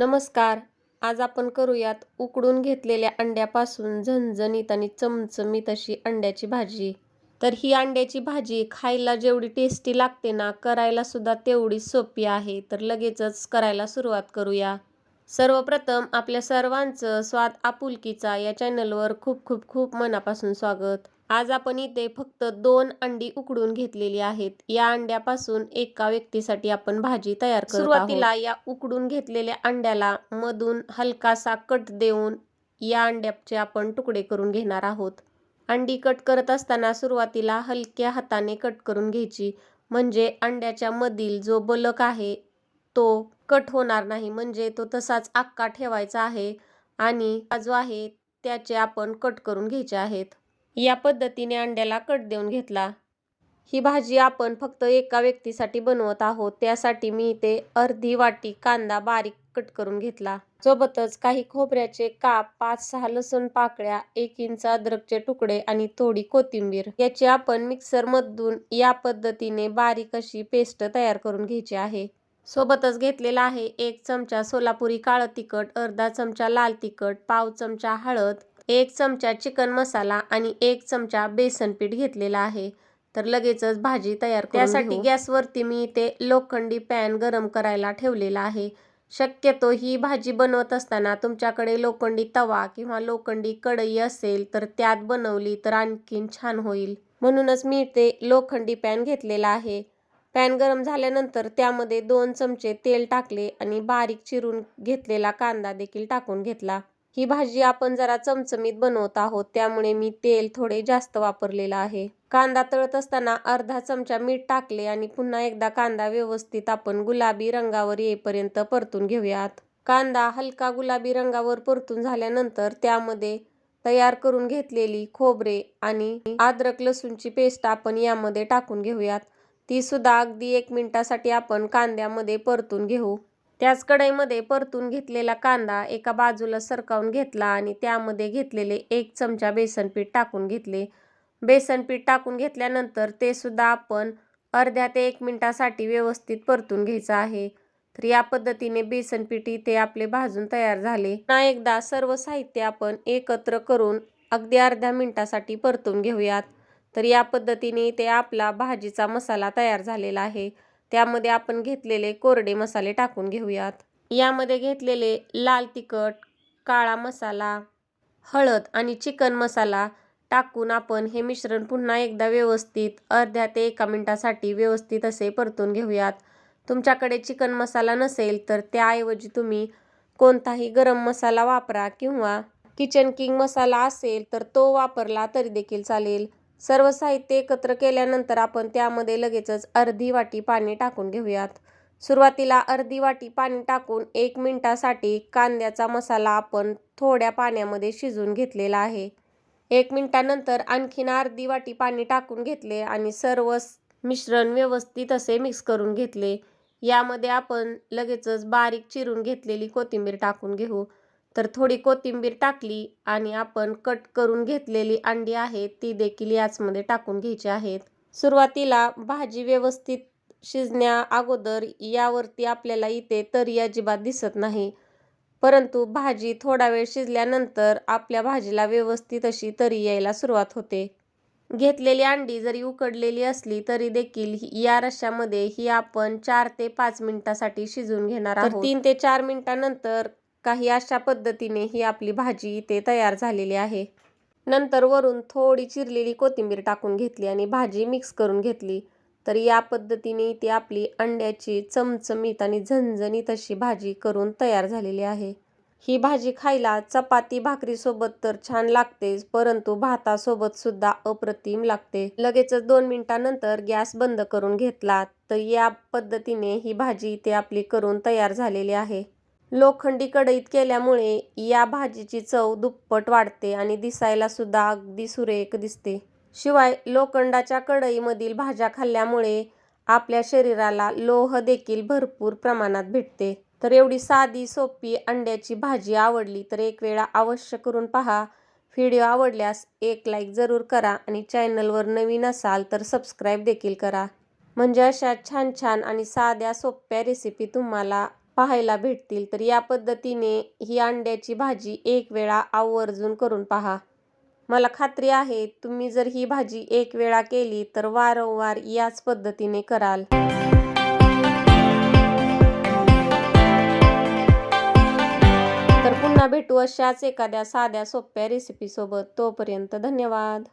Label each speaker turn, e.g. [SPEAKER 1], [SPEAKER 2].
[SPEAKER 1] नमस्कार. आज आपण करूयात उकडून घेतलेल्या अंड्यापासून झणझणीत आणि चमचमीत अशी अंड्याची भाजी. तर ही अंड्याची भाजी खायला जेवढी टेस्टी लागते ना करायला सुद्धा तेवढी सोपी आहे. तर लगेचच करायला सुरुवात करूया. सर्वप्रथम आपल्या सर्वांचं स्वाद आपुलकीचा या चॅनलवर खूप खूप खूप मनापासून स्वागत. आज आपण इथे फक्त दोन अंडी उकडून घेतलेली आहेत. या अंड्यापासून एका व्यक्तीसाठी आपण भाजी तयार करत सुरुवातीला या उकडून घेतलेल्या अंड्याला मधून हलकासा कट देऊन या अंड्याचे आपण तुकडे करून घेणार आहोत. अंडी कट करत असताना सुरुवातीला हलक्या हाताने कट करून घ्यायची. म्हणजे अंड्याच्या मधील जो बलक आहे तो कट होणार नाही. म्हणजे तो तसाच आक्का ठेवायचा आहे आणि हा जो आहे त्याचे आपण कट करून घ्यायचे आहेत. या पद्धतीने अंड्याला कट देऊन घेतला. ही भाजी आपण फक्त एका व्यक्तीसाठी बनवत आहोत त्यासाठी मी इथे अर्धी वाटी कांदा बारीक कट करून घेतला. सोबतच काही खोबऱ्याचे काप पाच सहा लसूण पाकळ्या एक इंच अद्रकचे तुकडे आणि थोडी कोथिंबीर. याची आपण मिक्सरमधून या पद्धतीने बारीक अशी पेस्ट तयार करून घ्यायची आहे. सोबतच घेतलेला आहे एक चमचा सोलापुरी काळं तिखट अर्धा चमचा लाल तिखट पाव चमचा हळद एक चमचा चिकन मसाला आणि एक चमचा बेसन पीठ घेतलेला आहे. तर लगेचच भाजी तयार त्यासाठी गॅसवरती मी इथे लोखंडी पॅन गरम करायला ठेवलेला आहे. शक्यतो ही भाजी बनवत असताना तुमच्याकडे लोखंडी तवा किंवा लोखंडी कढई असेल तर त्यात बनवली तर आणखीन छान होईल. म्हणूनच मी इथे लोखंडी पॅन घेतलेला आहे. पॅन गरम झाल्यानंतर त्यामध्ये दोन चमचे तेल टाकले आणि बारीक चिरून घेतलेला कांदा देखील टाकून घेतला. ही भाजी आपण जरा चमचमीत बनवत आहोत त्यामुळे मी तेल थोडे जास्त वापरलेलं आहे. कांदा तळत असताना अर्धा चमचा मीठ टाकले आणि पुन्हा एकदा कांदा व्यवस्थित आपण गुलाबी रंगावर येईपर्यंत परतून घेऊयात. कांदा हलका गुलाबी रंगावर परतून झाल्यानंतर त्यामध्ये तयार करून घेतलेली खोबरे आणि अद्रक लसूणची पेस्ट आपण यामध्ये टाकून घेऊयात. ती सुद्धा अगदी एक मिनिटासाठी आपण कांद्यामध्ये परतून घेऊ. त्याच कढईमध्ये परतून घेतलेला कांदा एका बाजूला सरकावून घेतला आणि त्यामध्ये घेतलेले एक चमचा बेसनपीठ टाकून घेतले. बेसन पीठ टाकून घेतल्यानंतर ते सुद्धा आपण अर्ध्या ते एक मिनिटासाठी व्यवस्थित परतून घ्यायचं आहे. तर या पद्धतीने बेसन पीठ इथे आपले भाजून तयार झाले. पुन्हा एकदा सर्व साहित्य आपण एकत्र करून अगदी अर्ध्या मिनिटासाठी परतून घेऊयात. तर या पद्धतीने इथे आपला भाजीचा मसाला तयार झालेला आहे. त्यामध्ये आपण घेतलेले कोरडे मसाले टाकून घेऊयात. यामध्ये घेतलेले लाल तिखट काळा मसाला हळद आणि चिकन मसाला टाकून आपण हे मिश्रण पुन्हा एकदा व्यवस्थित अर्ध्या ते एका मिनटासाठी व्यवस्थित असे परतून घेऊयात. तुमच्याकडे चिकन मसाला नसेल तर त्याऐवजी तुम्ही कोणताही गरम मसाला वापरा किंवा किचन किंग मसाला असेल तर तो वापरला तरी देखील चालेल. सर्व साहित्य एकत्र केल्यानंतर आपण त्यामध्ये लगेचच अर्धी वाटी पाणी टाकून घेऊयात. सुरुवातीला अर्धी वाटी पाणी टाकून एक मिनटासाठी कांद्याचा मसाला आपण थोड्या पाण्यामध्ये शिजून घेतलेला आहे. एक मिनटानंतर आणखीन अर्धी वाटी पाणी टाकून घेतले आणि सर्व मिश्रण व्यवस्थित असे मिक्स करून घेतले. यामध्ये आपण लगेचच बारीक चिरून घेतलेली कोथिंबीर टाकून घेऊ. तर थोडी कोथिंबीर टाकली आणि आपण कट करून घेतलेली अंडी आहेत ती देखील याचमध्ये टाकून घ्यायची आहेत. सुरुवातीला भाजी व्यवस्थित शिजण्या अगोदर यावरती आपल्याला इथे तरी अजिबात दिसत नाही. परंतु भाजी थोडा वेळ शिजल्यानंतर आपल्या भाजीला व्यवस्थित अशी तरी यायला सुरुवात होते. घेतलेली अंडी जरी उकडलेली असली तरी देखील या रश्श्यामध्ये ही आपण चार ते पाच मिनिटासाठी शिजवून घेणार आहोत. तीन ते चार मिनिटानंतर काही अशा पद्धतीने ही आपली भाजी इथे तयार झालेली आहे. नंतर वरून थोडी चिरलेली कोथिंबीर टाकून घेतली आणि भाजी मिक्स करून घेतली. तर या पद्धतीने इथे आपली अंड्याची चमचमीत आणि झणझणीत अशी भाजी करून तयार झालेली आहे. ही भाजी खायला चपाती भाकरीसोबत तर छान लागतेच परंतु भातासोबत सुद्धा अप्रतिम लागते. लगेचच दोन मिनिटानंतर गॅस बंद करून घेतला तर या पद्धतीने ही भाजी इथे आपली करून तयार झालेली आहे. लोखंडी कढईत केल्यामुळे या भाजीची चव दुप्पट वाढते आणि दिसायला सुद्धा अगदी सुरेख दिसते. शिवाय लोखंडाच्या कढईमधील भाज्या खाल्ल्यामुळे आपल्या शरीराला लोह देखील भरपूर प्रमाणात भेटते. तर एवढी साधी सोपी अंड्याची भाजी आवडली तर एक वेळा अवश्य करून पहा. व्हिडिओ आवडल्यास एक लाईक जरूर करा आणि चॅनलवर नवीन असाल तर सबस्क्राईब देखील करा. म्हणजे अशा छान छान आणि साध्या सोप्या रेसिपी तुम्हाला पाहायला भेटतील तर या पद्धतीने ही अंड्याची भाजी एक वेळा आवर्जून करून पहा. मला खात्री आहे तुम्ही जर ही भाजी एक वेळा केली तर वारंवार याच पद्धतीने कराल. तर पुन्हा भेटू अशाच एखाद्या साध्या सोप्या रेसिपीसोबत तोपर्यंत धन्यवाद.